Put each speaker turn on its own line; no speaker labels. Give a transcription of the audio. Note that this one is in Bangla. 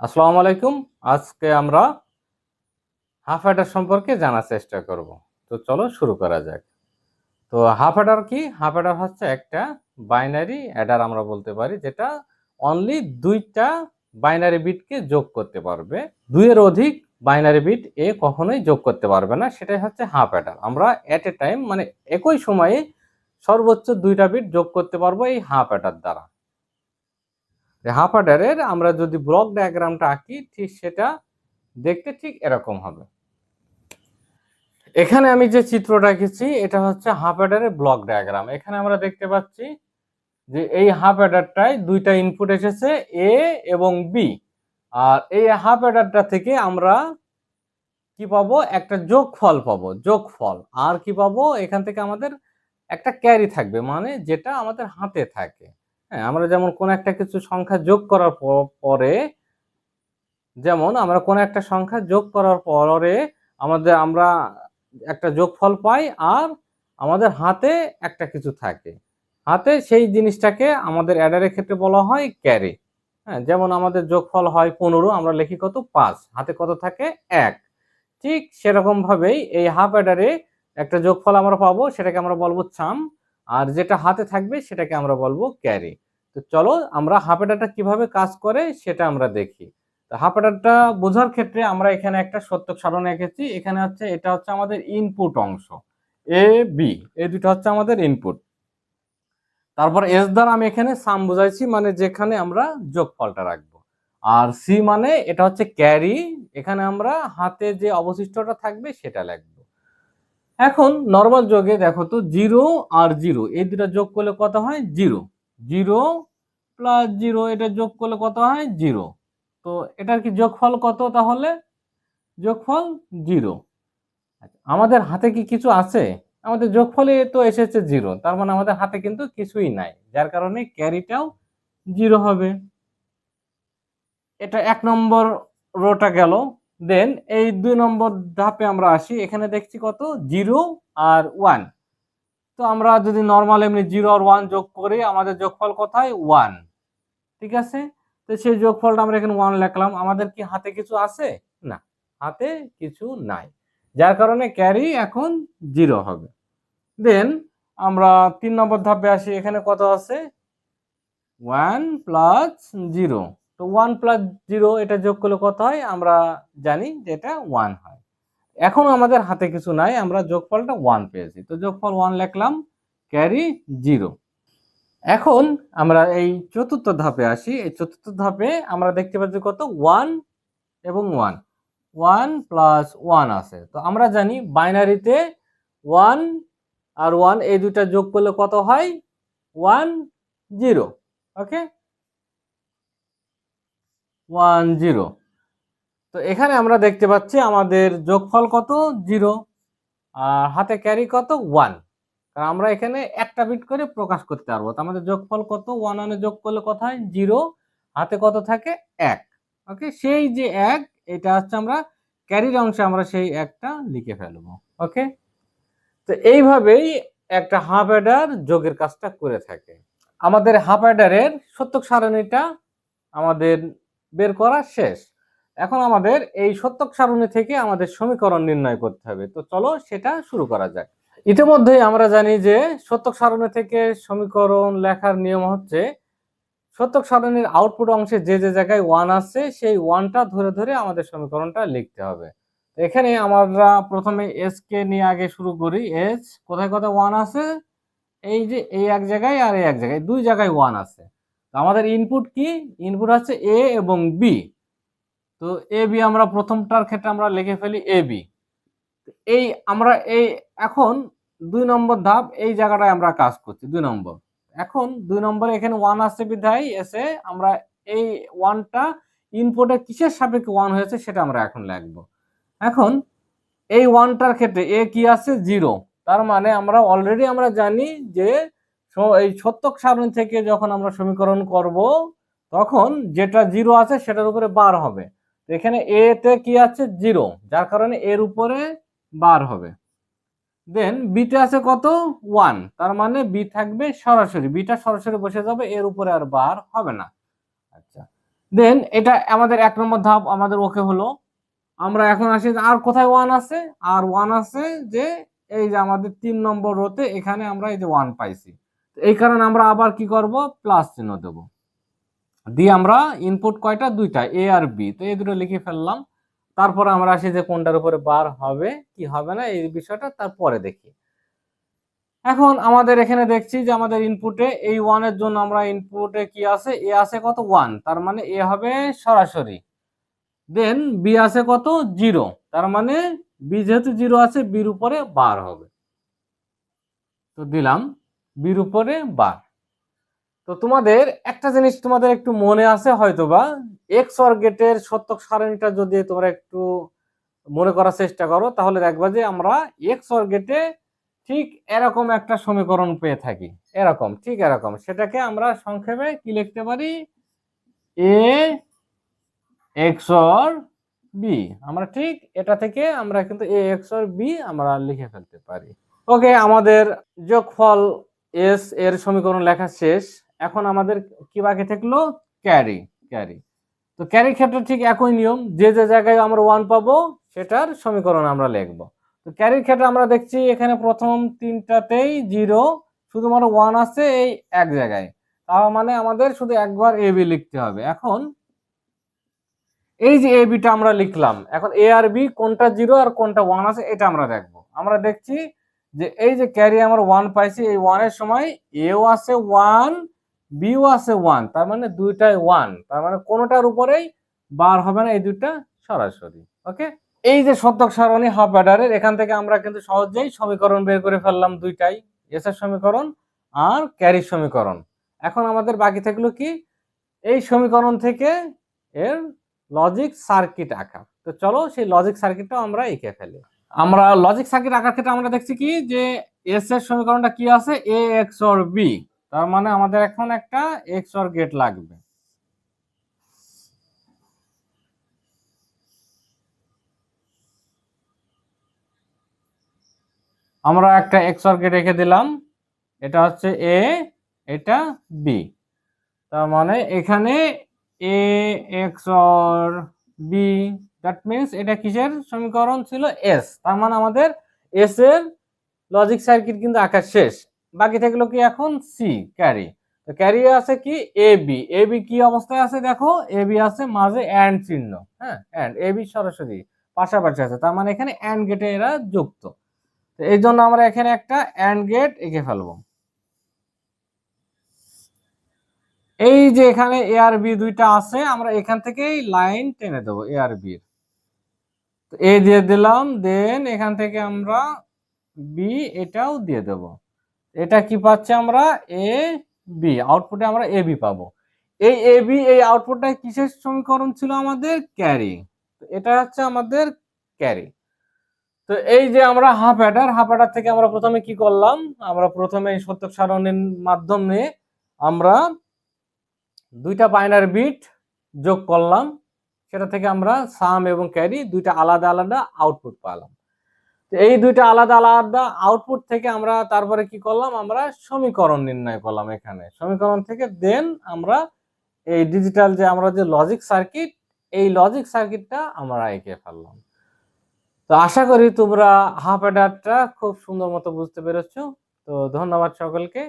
আসসালামু আলাইকুম। আজকে আমরা হাফ অ্যাডার সম্পর্কে জানার চেষ্টা করব। তো চলো শুরু করা যাক। তো হাফ অ্যাডার কি? হাফ অ্যাডার হচ্ছে একটা বাইনারি অ্যাডার আমরা বলতে পারি, যেটা অনলি দুইটা বাইনারি বিটকে যোগ করতে পারবে। দুইয়ের অধিক বাইনারি বিট এ কখনোই যোগ করতে পারবে না, সেটাই হচ্ছে হাফ অ্যাডার আমরা এট এ টাইম মানে একই সময়ে সর্বোচ্চ দুইটা বিট যোগ করতে পারব এই হাফ অ্যাডার দ্বারা। হাফ অ্যাডারের আমরা যদি ব্লক ডায়াগ্রামটা আঁকি, ঠিক সেটা দেখতে ঠিক এরকম হবে। এখানে আমি যে চিত্রটা এঁকেছি এটা হচ্ছে হাফ অ্যাডারের ব্লক ডায়াগ্রাম এখানে আমরা দেখতে পাচ্ছি যে এই হাফ অ্যাডারটায় দুইটা ইনপুট এসেছে এ এবং বি আর এই হাফ অ্যাডারটা থেকে আমরা কি পাবো? একটা যোগফল পাবো, যোগফল। আর কি পাবো? এখান থেকে আমাদের একটা ক্যারি থাকবে মানে যেটা আমাদের হাতে থাকে। হ্যাঁ আমরা যেমন কোন একটা কিছু সংখ্যা যোগ করার পরে, যেমন আমরা কোন একটা সংখ্যা যোগ করার পরে আমাদের, আমরা একটা যোগফল পাই আর আমাদের হাতে একটা কিছু থাকে। হাতে সেই জিনিসটাকে আমাদের অ্যাডারের ক্ষেত্রে বলা হয় ক্যারি। হ্যাঁ যেমন আমাদের যোগফল হয় পনেরো, আমরা লিখি কত? পাঁচ। হাতে কত থাকে? এক। ঠিক সেরকমভাবেই এই হাফ অ্যাডারে একটা যোগফল আমরা পাবো, সেটাকে আমরা বলব ছাম আর যেটা হাতে থাকবে সেটাকে আমরা বলব ক্যারি। তো চলো আমরা হাফ অ্যাডারটা কীভাবে কাজ করে সেটা আমরা দেখি। তো হাফ অ্যাডারটা বোঝার ক্ষেত্রে আমরা এখানে একটা সত্যক সারণ এঁকেছি। এখানে হচ্ছে এটা হচ্ছে আমাদের ইনপুট অংশ। এ বি এই দুটো হচ্ছে আমাদের ইনপুট তারপর এস দ্বারা আমি এখানে সাম বুঝাইছি মানে যেখানে আমরা যোগফলটা রাখব। আর সি মানে এটা হচ্ছে ক্যারি। এখানে আমরা হাতে যে অবশিষ্টটা থাকবে সেটা লিখব। এখন নর্মাল যোগে দেখো তো জিরো আর জিরো এই দুটা যোগ করলে কত হয়? জিরো জিরো প্লাস জিরো এটা যোগ করলে কত হয়? জিরো তো এটার কি যোগফল কত তাহলে? যোগফল জিরো আচ্ছা, আমাদের হাতে কি কিছু আছে? আমাদের যোগফলে তো এসেছে জিরো তার মানে আমাদের হাতে কিন্তু কিছুই নাই যার কারণে ক্যারিটাও জিরো হবে। এটা এক নম্বর রোটা গেল। দেন এই দুই নম্বর ধাপে আমরা আসি। এখানে দেখছি কত? জিরো আর ওয়ান। তো আমরা যদি নর্মাল এমনি জিরো আর ওয়ান যোগ করি, আমাদের যোগফল কোথায়? ওয়ান। ঠিক আছে? তো সেই যোগফলটা আমরা এখানে ওয়ান লেখলাম। আমাদের কি হাতে কিছু আছে? না। হাতে কিছু নাই। যার কারণে ক্যারি এখন জিরো হবে। দেন আমরা তিন নম্বর ধাপে আসি। এখানে কত আছে? One plus zero. তো ওয়ান প্লাস জিরো এটা যোগ করলে কত হয়? আমরা জানি যে এটা ওয়ান হয়। এখন আমাদের হাতে কিছু নাই, আমরা যোগফলটা ওয়ান পেয়েছি। তো যোগফল ওয়ান লিখলাম ক্যারি জিরো এখন আমরা এই চতুর্থ ধাপে আসি। এই চতুর্থ ধাপে আমরা দেখতে পাচ্ছি কত? ওয়ান এবং ওয়ান ওয়ান প্লাস ওয়ান আছে। তো আমরা জানি বাইনারিতে ওয়ান আর ওয়ান এই দুইটা যোগ করলে কত হয়? One zero okay one zero. তো এখানে আমরা দেখতে পাচ্ছি আমাদের যোগফল কত? জিরো। আর হাতে ক্যারি কত? ওয়ান। কারণ আমরা এখানে একটা বিট করে প্রকাশ করতে পারব। তো আমাদের যোগফল কত? ওয়ান ওয়ানে যোগ করলে কত হয় জিরো। হাতে কত থাকে? এক। ওকে? সেই যে এক, এটা হচ্ছে আমরা ক্যারির অংশে আমরা সেই একটা লিখে ফেলব। ওকে? তো এইভাবেই একটা হাফ অ্যাডার যোগের কাজটা করে থাকে। আমাদের হাফ অ্যাডারের সত্যক সারণীটা আমাদের বের করা শেষ। এখন আমাদের এই সত্যক সারণী থেকে আমাদের সমীকরণ নির্ণয় করতে হবে। তো চলো সেটা শুরু করা যাক। ইতিমধ্যেই আমরা জানি যে সত্যক সারণী থেকে সমীকরণ লেখার নিয়ম হচ্ছে, সত্যক সারণীর আউটপুট অংশে যে যে জায়গায় ওয়ান আছে, সেই ওয়ানটা ধরে ধরে আমাদের সমীকরণটা লিখতে হবে। এখানে আমরা প্রথমে এস কে নিয়ে আগে শুরু করি। এস কোথায় কোথায় ওয়ান আছে? এই যে, এই এক জায়গায় আর এই এক জায়গায়। দুই জায়গায় ওয়ান আছে। তো আমাদের ইনপুট কি? ইনপুট আছে এ এবং বি তো এ বি আমরা প্রথমটার ক্ষেত্রে আমরা লিখে ফেলি এ বি এই আমরা এই এখন দুই নম্বর ধাপ, এই জায়গাটায় আমরা কাজ করছি, দুই নম্বর। এখন দুই নম্বরে এখানে ওয়ান আসছে বিধায়, এসে আমরা এই ওয়ানটা ইনপুটে কিসের সাপেক্ষে ওয়ান হয়েছে সেটা আমরা এখন লিখব। এখন এই ওয়ানটার ক্ষেত্রে এ কি আছে জিরো তার মানে আমরা অলরেডি আমরা জানি যে এই সত্যক সারণী থেকে যখন আমরা সমীকরণ করব, তখন যেটা জিরো আছে সেটার উপরে বার হবে। এখানে এ তে কি আছে? জিরো। যার কারণে এর উপরে বার হবে। দেন বিতে আছে কত? ওয়ান। তার মানে বি থাকবে সরাসরি। বিটা সরাসরি বসে যাবে, এর উপরে আর বার হবে না। আচ্ছা। দেন এটা আমাদের এক নম্বর ধাপ, আমাদের ওকে হলো। আমরা এখন আসি আর কোথায় ওয়ান আছে? আর ওয়ান আছে যে এই যে আমাদের তিন নম্বর রোতে এখানে আমরা এই যে ওয়ান পাইছি। এই কারণে আমরা আবার কি করব? প্লাস চিহ্ন দেব। দিয়ে আমরা ইনপুট কয়টা? দুইটা এ আর বি তো এই দুটো লিখে ফেললাম। তারপরে আমরা আসি যে কোনটার উপরে বার হবে, কি হবে না, এই বিষয়টা তারপরে দেখি। এখন আমাদের এখানে দেখছি যে আমাদের ইনপুটে এই ওয়ানের জন্য আমরা ইনপুটে কি আছে? এ আছে কত? ওয়ান তার মানে এ হবে সরাসরি। দেন বি আছে কত? জিরো তার মানে বি যেহেতু জিরো আছে বির উপরে বার হবে। তো দিলাম। বির উপরে বার। তো তোমাদের একটা জিনিস তোমাদের একটু মনে আছে হয়তোবা এক্স অর গেটের সত্যক সারণীটা যদি তোমরা একটু মনে করার চেষ্টা করো, তাহলে দেখবা যে আমরা এক্স অর গেটে ঠিক এরকম একটা সমীকরণ পেয়ে থাকি। এরকম, ঠিক এরকম। সেটাকে আমরা সংক্ষেপে কি লিখতে পারি? এ এক্স অর বি আমরা ঠিক এটা থেকে আমরা কিন্তু এ এক্স অর বি আমরা লিখে ফেলতে পারি। ওকে আমাদের যোগফল এস এর সমীকরণ লেখা শেষ। এখন আমাদের কি বাকি থাকল? ক্যারি ক্যারি তো ক্যারির ক্ষেত্রে ঠিক একই নিয়ম। যে যে জায়গায় আমরা ওয়ান পাবো, সেটার সমীকরণ আমরা লিখব। তো ক্যারির ক্ষেত্রে আমরা দেখছি এখানে প্রথম তিনটাতেই জিরো শুধুমাত্র ওয়ান আছে এই এক জায়গায়। তার মানে আমাদের শুধু একবার এ বি লিখতে হবে। এখন এই যে এ বিটা আমরা লিখলাম। এখন এ আর বি কোনটা জিরো আর কোনটা ওয়ান আছে, এটা আমরা দেখব। আমরা দেখছি যে এই যে ক্যারি আমরা ওয়ান পাইছি, এই ওয়ানের সময় এও আছে ওয়ান বিও আছে ওয়ান তার মানে দুইটাই ওয়ান তার মানে কোনোটার উপরেই বার হবে না এই দুইটা সরাসরি ওকে এই যে শতক সারণী হাফ অ্যাডারের এখান থেকে আমরা কিন্তু সহজেই সমীকরণ বের করে ফেললাম দুইটাই এস এর সমীকরণ আর ক্যারির সমীকরণ। এখন আমাদের বাকি থাকল কি? এই সমীকরণ থেকে এর লজিক সার্কিট আঁকা। তো চলো সেই লজিক সার্কিটটাও আমরা এঁকে ফেলি। আমরা লজিক সার্কিট আঁকার ক্ষেত্রে আমরা দেখছি কি? যে এস এর সমীকরণটা কি আছে? এ এক্স অর বি তার মানে আমাদের এখন একটা এক্স অর গেট লাগবে। আমরা একটা এক্স অর গেট রেখে দিলাম। এটা হচ্ছে এ এটা বি তার মানে এখানে A X or B that means এটা কিসের সমীকরণ ছিল? এস তার মানে আমাদের এস এর লজিক সার্কিট কিন্তু আঁকা শেষ। বাকি থাকল কি এখন? সি ক্যারি তো ক্যারি আছে কি? এ বি এ বি কি অবস্থায় আছে দেখো? এ বি আছে মাঝে অ্যান্ড চিহ্ন। হ্যাঁ অ্যান্ড এ বি সরাসরি পাশাপাশি আছে। তার মানে এখানে অ্যান্ড গেটে এরা যুক্ত। তো এই জন্য আমরা এখানে একটা অ্যান্ড গেট এঁকে ফেলব। এই যে এখানে এ আর বি দুইটা আছে, আমরা এখান থেকেই লাইন টেনে দেবো এ আর বির তো এ দিয়ে দিলাম দেন এখান থেকে আমরা বি এটাও দিয়ে দেব। এটা কি পাচ্ছি আমরা? এ বি আউটপুটে আমরা এ বি পাবো। এই এ বি এই আউটপুটটা কিসের সমীকরণ ছিল আমাদের? ক্যারি এটা হচ্ছে আমাদের ক্যারি তো এই যে আমরা হাফ অ্যাডার হাফ অ্যাডার থেকে আমরা প্রথমে কি করলাম? আমরা প্রথমে সত্যক সারণীর মাধ্যমে আমরা দুইটা বাইনার বিট যোগ করলাম। সেটা থেকে আমরা সাম এবং ক্যারি দুইটা আলাদা আলাদা আউটপুট পেলাম। তো এই দুইটা আলাদা আলাদা আউটপুট থেকে আমরা তারপরে কি করলাম? আমরা সমীকরণ নির্ণয় করলাম এখানে। সমীকরণ থেকে দেন আমরা এই ডিজিটাল যে আমরা যে লজিক সার্কিট এই লজিক সার্কিটটা আমরা এঁকে ফেললাম। তো আশা করি তোমরা হাফ অ্যাডারটা খুব সুন্দর মতো বুঝতে পেরেছ। তো ধন্যবাদ সকলকে।